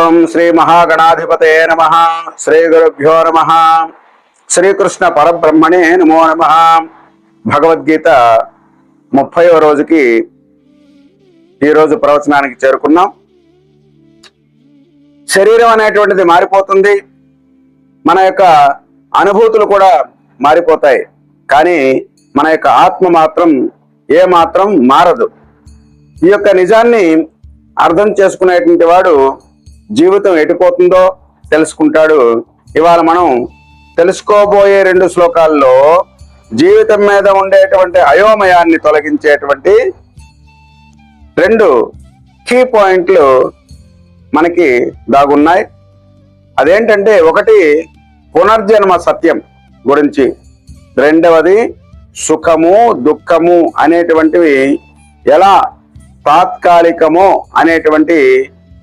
ఓం శ్రీ మహాగణాధిపతే నమ. శ్రీ గురుభ్యో నమ. శ్రీకృష్ణ పరబ్రహ్మణే నమో నమ. భగవద్గీత ముప్పైవ రోజుకి ఈరోజు ప్రవచనానికి చేరుకున్నాం. శరీరం అనేటువంటిది మారిపోతుంది. మన యొక్క అనుభూతులు కూడా మారిపోతాయి. కానీ మన యొక్క ఆత్మ మాత్రం ఏ మాత్రం మారదు. ఈ యొక్క నిజాన్ని అర్థం చేసుకునేటువంటి వాడు జీవితం ఎటుపోతుందో తెలుసుకుంటాడు. ఇవాళ మనం తెలుసుకోబోయే రెండు శ్లోకాల్లో జీవితం మీద ఉండేటువంటి అయోమయాన్ని తొలగించేటువంటి రెండు కీ పాయింట్లు మనకి దాగున్నాయి. అదేంటంటే ఒకటి పునర్జన్మ సత్యం గురించి రెండవది సుఖము దుఃఖము అనేటువంటివి ఎలా తాత్కాలికమో అనేటువంటి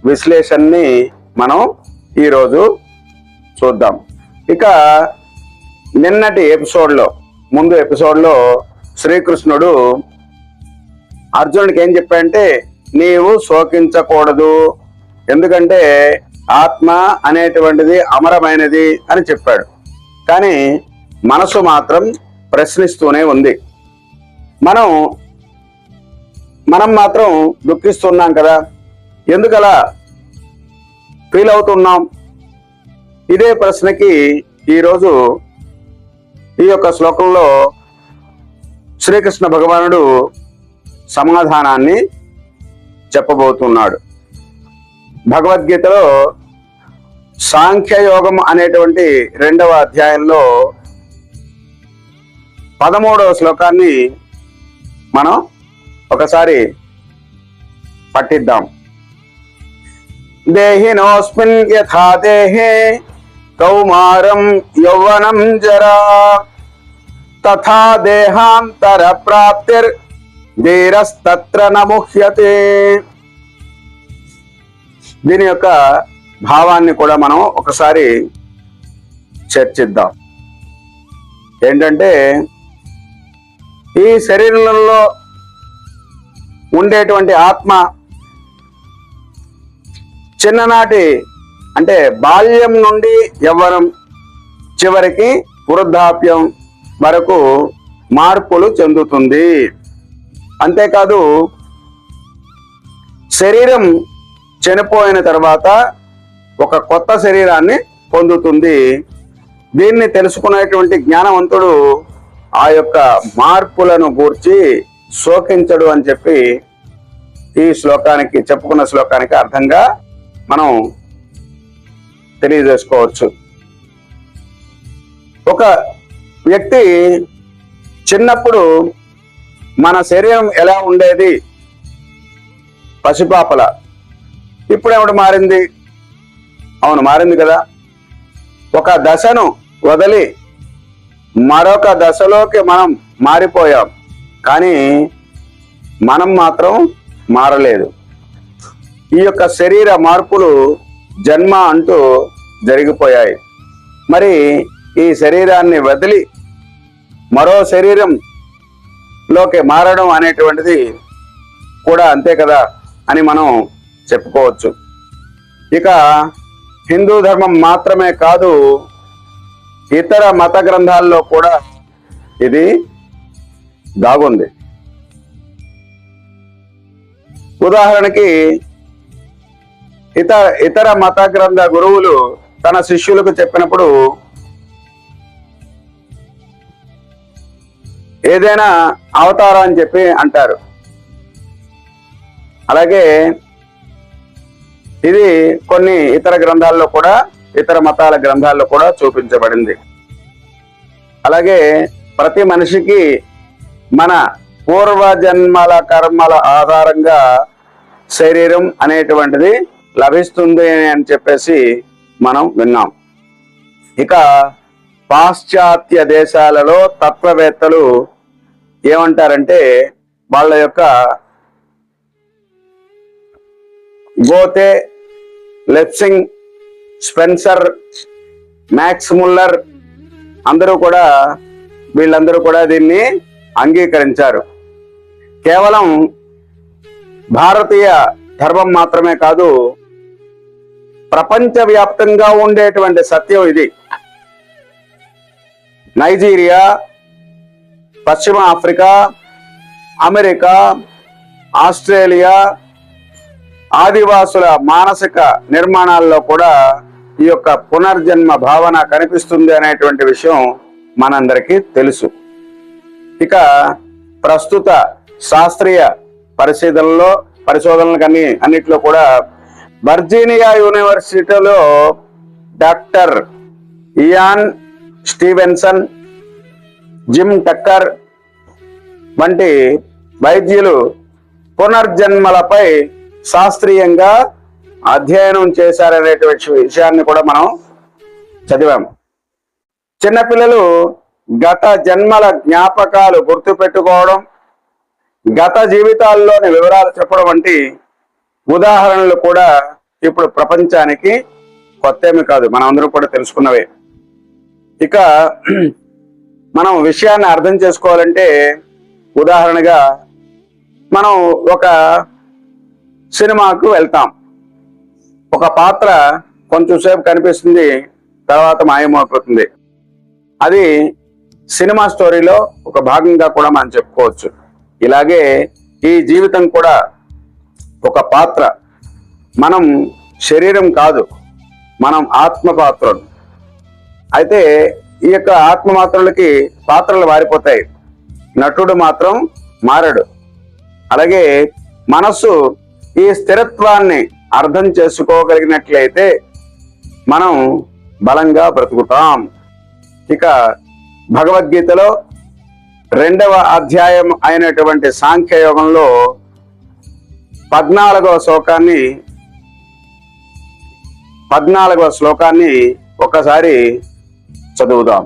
విశ్లేషణని మనం ఈరోజు చూద్దాం. ఇక నిన్నటి ఎపిసోడ్లో ముందు ఎపిసోడ్లో శ్రీకృష్ణుడు అర్జునుడికి ఏం చెప్పాడంటే నీవు శోకించకూడదు. ఎందుకంటే ఆత్మ అనేటువంటిది అమరమైనది అని చెప్పాడు. కానీ మనసు మాత్రం ప్రశ్నిస్తూనే ఉంది. మనం మనం మాత్రం దుఃఖిస్తున్నాం కదా. ఎందుకలా? ఫీల్ అవుతున్నాం? ఇదే ప్రశ్నకి ఈరోజు ఈ యొక్క శ్లోకంలో శ్రీకృష్ణ భగవానుడు సమాధానాన్ని చెప్పబోతున్నాడు. భగవద్గీతలో సాంఖ్యయోగం అనేటువంటి రెండవ అధ్యాయంలో పదమూడవ శ్లోకాన్ని మనం ఒకసారి పట్టిద్దాం దేహినోస్మిన్ యథా దేహే కౌమారం యౌవనం జరా తథా దేహాంతర ప్రాప్తిర్ వీరస్తత్ర నముహ్యతే. దీని యొక్క భావాన్ని కూడా మనం ఒకసారి చర్చిద్దాం. ఏంటంటే ఈ శరీరంలో ఉండేటువంటి ఆత్మ చిన్ననాటి అంటే బాల్యం నుండి యవ్వనం చివరికి వృద్ధాప్యం వరకు మార్పులు చెందుతుంది. అంతేకాదు శరీరం చనిపోయిన తర్వాత ఒక కొత్త శరీరాన్ని పొందుతుంది. దీన్ని తెలుసుకునేటువంటి జ్ఞానవంతుడు ఆ యొక్క మార్పులను గూర్చి శోకించడు అని చెప్పి ఈ శ్లోకానికి చెప్పుకున్న శ్లోకానికి అర్థంగా మనం తెలియజేసుకోవచ్చు. ఒక వ్యక్తి చిన్నప్పుడు మన శరీరం ఎలా ఉండేది? పసిపాపల. ఇప్పుడు మారింది? అవును మారింది కదా. ఒక దశను వదిలి మరొక దశలోకి మనం మారిపోయాం. కానీ మనం మాత్రం మారలేదు. ఈ యొక్క శరీర మార్పులు జన్మ అంటూ జరిగిపోయాయి. మరి ఈ శరీరాన్ని వదిలి మరో శరీరం లోకి మారడం అనేటువంటిది కూడా అంతే కదా అని మనం చెప్పుకోవచ్చు. ఇక హిందూ ధర్మం మాత్రమే కాదు ఇతర మత గ్రంథాల్లో కూడా ఇది దాగుంది. ఉదాహరణకి ఇతర ఇతర మత గ్రంథ గురువులు తన శిష్యులకు చెప్పినప్పుడు ఏదైనా అవతారం అని చెప్పి అంటారు. అలాగే ఇది కొన్ని ఇతర గ్రంథాల్లో కూడా ఇతర మతాల గ్రంథాల్లో కూడా చూపించబడింది. అలాగే ప్రతి మనిషికి మన పూర్వజన్మల కర్మల ఆధారంగా శరీరం అనేటువంటిది లభిస్తుంది అని చెప్పేసి మనం విన్నాం. ఇక పాశ్చాత్య దేశాలలో తత్వవేత్తలు ఏమంటారంటే వాళ్ళ యొక్క Goethe Lessing Spencer Max Muller అందరూ కూడా వీళ్ళందరూ కూడా దీన్ని అంగీకరించారు. కేవలం భారతీయ ధర్మం మాత్రమే కాదు ప్రపంచవ్యాప్తంగా ఉండేటువంటి సత్యం ఇది. నైజీరియా పశ్చిమ ఆఫ్రికా అమెరికా ఆస్ట్రేలియా ఆదివాసుల మానసిక నిర్మాణాల్లో కూడా ఈ యొక్క పునర్జన్మ భావన కనిపిస్తుంది అనేటువంటి విషయం మనందరికీ తెలుసు. ఇక ప్రస్తుత శాస్త్రీయ పరిశీలనలో పరిశోధనలకు అన్ని అన్నిట్లో కూడా వర్జీనియా యూనివర్సిటీలో doctor Ian Stevenson Jim Tucker వంటి వైద్యులు పునర్జన్మలపై శాస్త్రీయంగా అధ్యయనం చేశారనేటువంటి విషయాన్ని కూడా మనం చదివాము చిన్నపిల్లలు గత జన్మల జ్ఞాపకాలు గుర్తు పెట్టుకోవడం గత జీవితాల్లోని వివరాలు చెప్పడం వంటి ఉదాహరణలు కూడా ఇప్పుడు ప్రపంచానికి కొత్తేమి కాదు. మనం అందరూ కూడా తెలుసుకున్నవే. ఇక మనం విషయాన్ని అర్థం చేసుకోవాలంటే ఉదాహరణగా మనం ఒక సినిమాకు వెళ్తాం. ఒక పాత్ర కొంచెంసేపు కనిపిస్తుంది తర్వాత మాయమైపోతుంది. అది సినిమా స్టోరీలో ఒక భాగంగా కూడా మనం చెప్పుకోవచ్చు. ఇలాగే ఈ జీవితం కూడా ఒక పాత్ర. మనం శరీరం కాదు మనం ఆత్మ పాత్రలు అయితే ఈ యొక్క ఆత్మ మాత్రలకి పాత్రలు మారిపోతాయి నటుడు మాత్రం మారడు. అలాగే మనస్సు ఈ స్థిరత్వాన్ని అర్థం చేసుకోగలిగినట్లయితే మనం బలంగా బ్రతుకుతాం. ఇక భగవద్గీతలో రెండవ అధ్యాయం అయినటువంటి సాంఖ్యయోగంలో పద్నాలుగవ శ్లోకాన్ని పద్నాలుగవ శ్లోకాన్ని ఒకసారి చదువుదాం.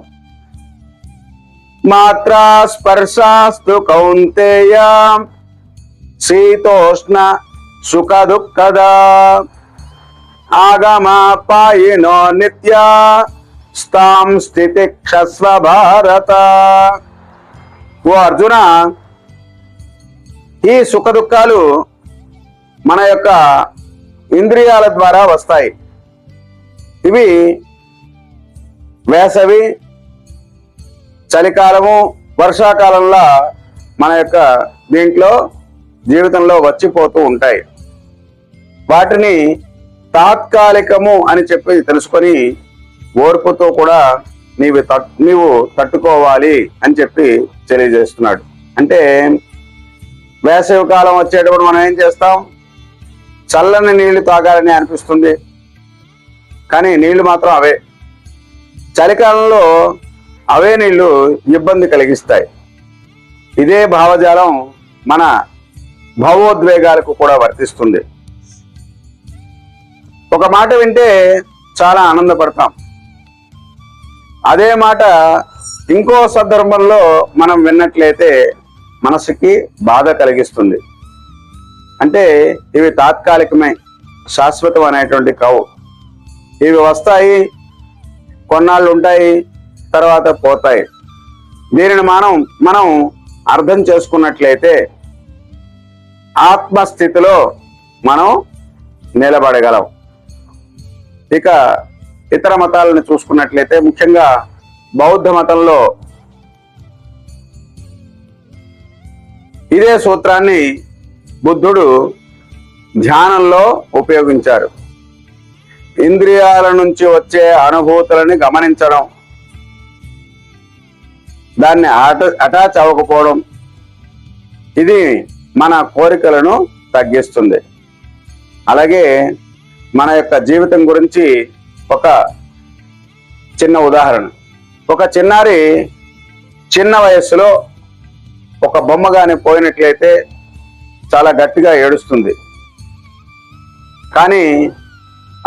మాత్రా స్పర్శాస్తు కౌంతేయ శీతోష్ణ సుఖ దుఃఖదా ఆగమ పాయినో నిత్య స్థాం స్థితి క్షస్వ భారత. ఓ అర్జున ఈ సుఖ దుఃఖాలు మన యొక్క ఇంద్రియాల ద్వారా వస్తాయి. ఇవి వేసవి చలికాలము వర్షాకాలంలో మన యొక్క దీంట్లో జీవితంలో వచ్చిపోతూ ఉంటాయి. వాటిని తాత్కాలికము అని చెప్పి తెలుసుకొని ఓర్పుతో కూడా నీవు తట్ నీవు తట్టుకోవాలి అని చెప్పి తెలియజేస్తున్నాడు. అంటే వేసవి కాలం వచ్చేటప్పుడు మనం ఏం చేస్తాం? చల్లని నీళ్ళు తాగాలని అనిపిస్తుంది. కానీ నీళ్ళు మాత్రం అవే. చలికాలంలో అవే నీళ్ళు ఇబ్బంది కలిగిస్తాయి. ఇదే భావజాలం మన భావోద్వేగాలకు కూడా వర్తిస్తుంది. ఒక మాట వింటే చాలా ఆనందపడతాం. అదే మాట ఇంకో సందర్భంలో మనం విన్నట్లయితే మనసుకి బాధ కలిగిస్తుంది. అంటే ఇవి తాత్కాలికమే శాశ్వతం అనేటువంటి కావు. ఇవి వస్తాయి కొన్నాళ్ళు ఉంటాయి తర్వాత పోతాయి. దీనిని మనం మనం అర్థం చేసుకున్నట్లయితే ఆత్మస్థితిలో మనం నిలబడగలం. ఇక ఇతర మతాలను చూసుకున్నట్లయితే ముఖ్యంగా బౌద్ధ మతంలో ఇదే సూత్రాన్ని బుద్ధుడు ధ్యానంలో ఉపయోగించారు. ఇంద్రియాల నుంచి వచ్చే అనుభూతులని గమనించడం దాన్ని అట అటాచ్ అవ్వకపోవడం ఇది మన కోరికలను తగ్గిస్తుంది. అలాగే మన యొక్క జీవితం గురించి ఒక చిన్న ఉదాహరణ. ఒక చిన్నారి చిన్న వయస్సులో ఒక బొమ్మ కానీ పోయినట్లయితే చాలా గట్టిగా ఏడుస్తుంది. కానీ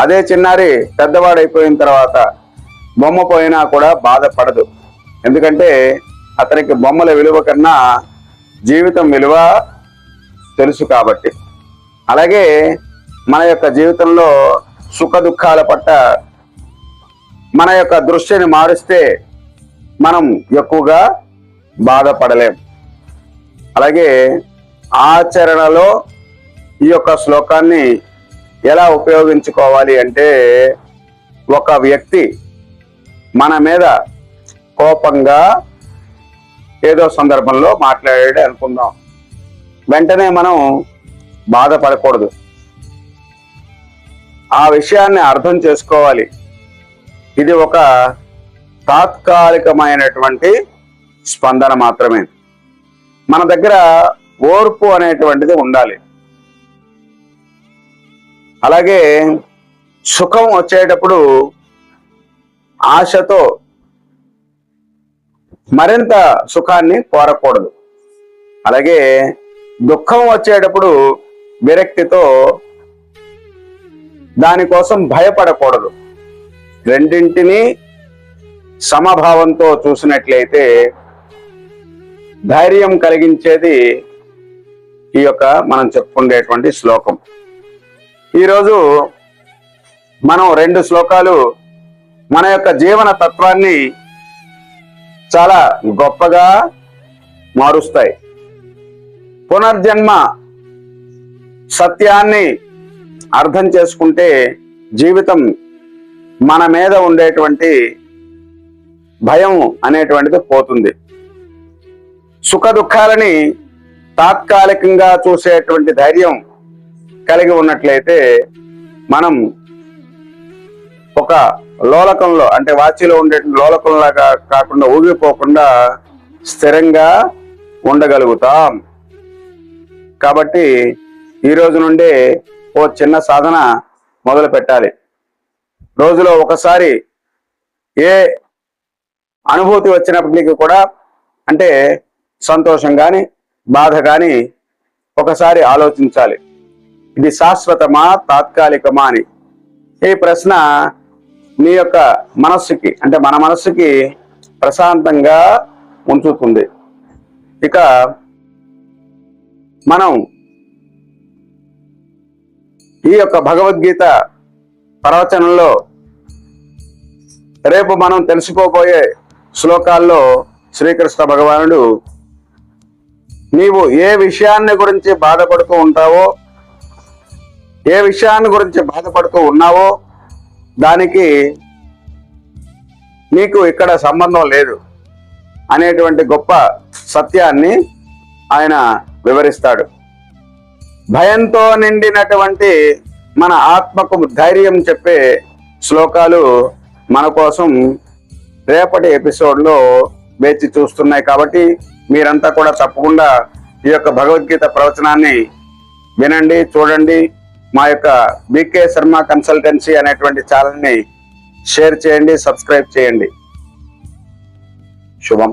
అదే చిన్నారి పెద్దవాడైపోయిన తర్వాత బొమ్మ పోయినా కూడా బాధపడదు. ఎందుకంటే అతనికి బొమ్మల విలువ కన్నా జీవితం విలువ తెలుసు కాబట్టి. అలాగే మన యొక్క జీవితంలో సుఖ దుఃఖాల పట్ల మన యొక్క దృష్టిని మారుస్తే మనం ఎక్కువగా బాధపడలేం. అలాగే ఆచరణలో ఈ యొక్క శ్లోకాన్ని ఎలా ఉపయోగించుకోవాలి అంటే ఒక వ్యక్తి మన మీద కోపంగా ఏదో సందర్భంలో మాట్లాడాడు అనుకుందాం. వెంటనే మనం బాధపడకూడదు. ఆ విషయాన్ని అర్థం చేసుకోవాలి. ఇది ఒక తాత్కాలికమైనటువంటి స్పందన మాత్రమే. మన దగ్గర ఓర్పు అనేటువంటిది ఉండాలి. అలాగే సుఖం వచ్చేటప్పుడు ఆశతో మరింత సుఖాన్ని కోరకూడదు. అలాగే దుఃఖం వచ్చేటప్పుడు విరక్తితో దానికోసం భయపడకూడదు. రెండింటినీ సమభావంతో చూసినట్లయితే ధైర్యం కలిగించేది ఈ యొక్క మనం చెప్పుకునేటువంటి శ్లోకం. ఈరోజు మనం రెండు శ్లోకాలు మన యొక్క జీవన తత్వాన్ని చాలా గొప్పగా మారుస్తాయి. పునర్జన్మ సత్యాన్ని అర్థం చేసుకుంటే జీవితం మన మీద ఉండేటువంటి భయం అనేటువంటిది పోతుంది. సుఖ దుఃఖాలని తాత్కాలికంగా చూసేటువంటి ధైర్యం కలిగి ఉన్నట్లయితే మనం ఒక లోలకంలో అంటే వాచిలో ఉండే లోలకంలాగా కాకుండా ఊగిపోకుండా స్థిరంగా ఉండగలుగుతాం. కాబట్టి ఈ రోజు నుండే ఓ చిన్న సాధన మొదలు పెట్టాలి. రోజులో ఒకసారి ఏ అనుభూతి వచ్చినప్పటికీ కూడా అంటే సంతోషం కానీ బాధ కానీ ఒకసారి ఆలోచించాలి. ఇది శాశ్వతమా తాత్కాలికమా అని. ఈ ప్రశ్న మీ యొక్క మనస్సుకి అంటే మన మనస్సుకి ప్రశాంతంగా ఉంచుతుంది. ఇక మనం ఈ యొక్క భగవద్గీత ప్రవచనంలో రేపు మనం తెలుసుకోబోయే శ్లోకాల్లో శ్రీకృష్ణ భగవానుడు నీవు ఏ విషయాన్ని గురించి బాధపడుతూ ఉంటావో ఏ విషయాన్ని గురించి బాధపడుతూ ఉన్నావో దానికి నీకు ఇక్కడ సంబంధం లేదు అనేటువంటి గొప్ప సత్యాన్ని ఆయన వివరిస్తాడు. భయంతో నిండినటువంటి మన ఆత్మకు ధైర్యం చెప్పే శ్లోకాలు మన కోసం రేపటి ఎపిసోడ్లో వేచి చూస్తున్నాయి కాబట్టి మీరంతా కూడా తప్పకుండా ఈ యొక్క భగవద్గీత ప్రవచనాన్ని వినండి చూడండి. మా యొక్క బీకే శర్మ కన్సల్టెన్సీ అనేటువంటి ఛానల్ని షేర్ చేయండి సబ్స్క్రైబ్ చేయండి. శుభం.